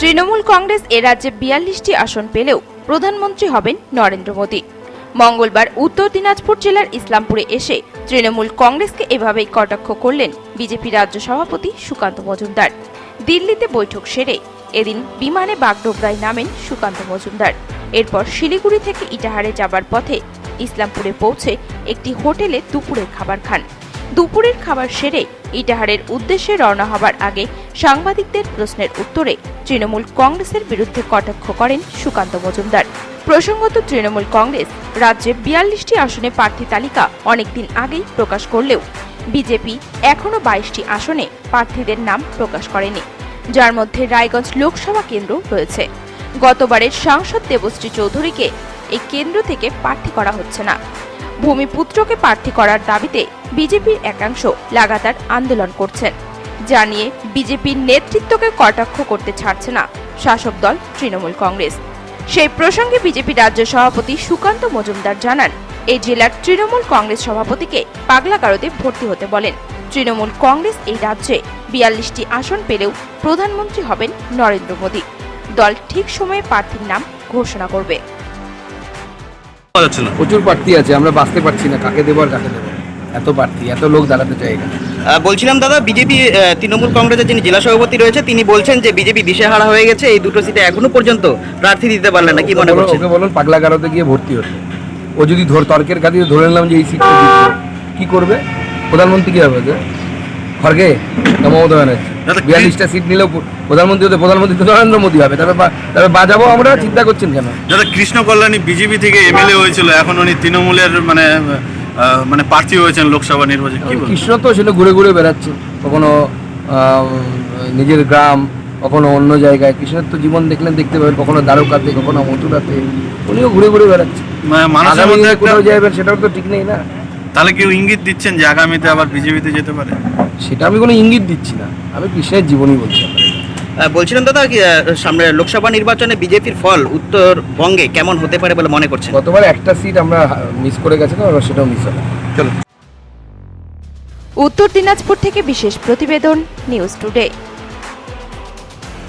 তৃণমূল কংগ্রেস এ রাজ্যে বিয়াল্লিশটি আসন পেলেও প্রধানমন্ত্রী হবেন নরেন্দ্র মোদী। মঙ্গলবার উত্তর দিনাজপুর জেলার ইসলামপুরে এসে তৃণমূল কংগ্রেসকে এভাবেই কটাক্ষ করলেন বিজেপি রাজ্য সভাপতি সুকান্ত মজুমদার। দিল্লিতে বৈঠক সেরে এদিন বিমানে বাগডোগরায় নামেন সুকান্ত মজুমদার। এরপর শিলিগুড়ি থেকে ইটাহারে যাবার পথে ইসলামপুরে পৌঁছে একটি হোটেলে দুপুরের খাবার খান। দুপুরের খাবার সেরে ইটাহারের উদ্দেশ্যে রওনা হবার আগে সাংবাদিকদের প্রশ্নের উত্তরে তৃণমূল কংগ্রেসের বিরুদ্ধে কটাক্ষ করেন সুকান্ত মজুমদার। প্রসঙ্গত, তৃণমূল কংগ্রেস রাজ্যে বিয়াল্লিশটি আসনে প্রার্থী তালিকা অনেকদিন আগেই প্রকাশ করলেও বিজেপি এখনও বাইশটি আসনে প্রার্থীদের নাম প্রকাশ করেনি। যার মধ্যে রায়গঞ্জ লোকসভা কেন্দ্র রয়েছে। গতবারের সাংসদ দেবশ্রী চৌধুরীকে এই কেন্দ্র থেকে প্রার্থী করা হচ্ছে না। ভূমিপুত্রকে প্রার্থী করার দাবিতে বিজেপির একাংশ লাগাতার আন্দোলন করছেন। জানিয়ে বিজেপির নেতৃত্বকে কটাক্ষ করতে ছাড়ছে না শাসক দল তৃণমূল কংগ্রেস। সেই প্রসঙ্গে বিজেপি রাজ্য সভাপতি সুকান্ত মজুমদার জানান, এই জেলার তৃণমূল কংগ্রেস সভাপতিকে পাগলাকারোতে ভর্তি হতে বলেন। তৃণমূল কংগ্রেস এই রাজ্যে বিয়াল্লিশটি আসন পেলেও প্রধানমন্ত্রী হবেন নরেন্দ্র মোদী। দল ঠিক সময়ে প্রার্থীর নাম ঘোষণা করবে। যাচ্ছে না। প্রচুর প্রার্থী আছে আমরা বাঁচতে পারছি না কাকে দেবো আর কাকে দেবো এত প্রার্থী এত লোক দাঁড়াতে চাই এখানে। বলছিলাম দাদা বিজেপি তৃণমূল কংগ্রেসের যিনি জেলা সভাপতি রয়েছে তিনি বলছেন যে বিজেপি দিশেহারা হয়ে গেছে এই দুটো সিটে এখনও পর্যন্ত প্রার্থী দিতে পারলেন না কি মনে করছেন? ওকে বলুন পাগলা গারোতে গিয়ে ভর্তি হতে। ও যদি ধর তর্কের খাতিরে ধরে নিলাম যে এই সিটটা কি করবে? প্রধানমন্ত্রী কি হবে? খড়গে না মমতা ব্যানার্জি। বিয়াল্লিশটা সিট নিলেও প্রধানমন্ত্রী হতে প্রধানমন্ত্রী তো নরেন্দ্র মোদী হবে। তবে বা- তবে বাজাবো আমরা চিন্তা করছেন কেন? দাদা কৃষ্ণ কল্যাণী বিজেপি থেকে এমএলএ হয়েছিল এখন উনি তৃণমূলের মানে মানে প্রার্থী হয়েছেন লোকসভা নির্বাচনে। কৃষ্ণ তো সেটা ঘুরে ঘুরে বেড়াচ্ছে কখনো আহ, নিজের গ্রাম কখনো অন্য জায়গায়। কৃষ্ণের তো জীবন দেখলেন দেখতে পাবেন। কখনো দ্বারকাতে কখনো মথুরাতে। উনিও ঘুরে ঘুরে বেড়াচ্ছে মানে মানুষের মধ্যে কোথাও যাবেন সেটাও তো ঠিক নেই না। তাহলে কেউ ইঙ্গিত দিচ্ছেন যে আগামীতে আবার বিজেপিতে যেতে পারে? সেটা আমি কোনো ইঙ্গিত দিচ্ছি না। আমি কৃষ্ণের জীবনই বলছি। বলছিলাম দাদা কি, সামনে লোকসভা নির্বাচনে বিজেপির ফল উত্তরবঙ্গে কেমন হতে পারে বলে মনে করছেন? গতবার একটা সিট আমরা মিস করে গেছিলাম এবার সেটাও মিস হবে। চলুন। উত্তর দিনাজপুর থেকে বিশেষ প্রতিবেদন নিউজ টুডে।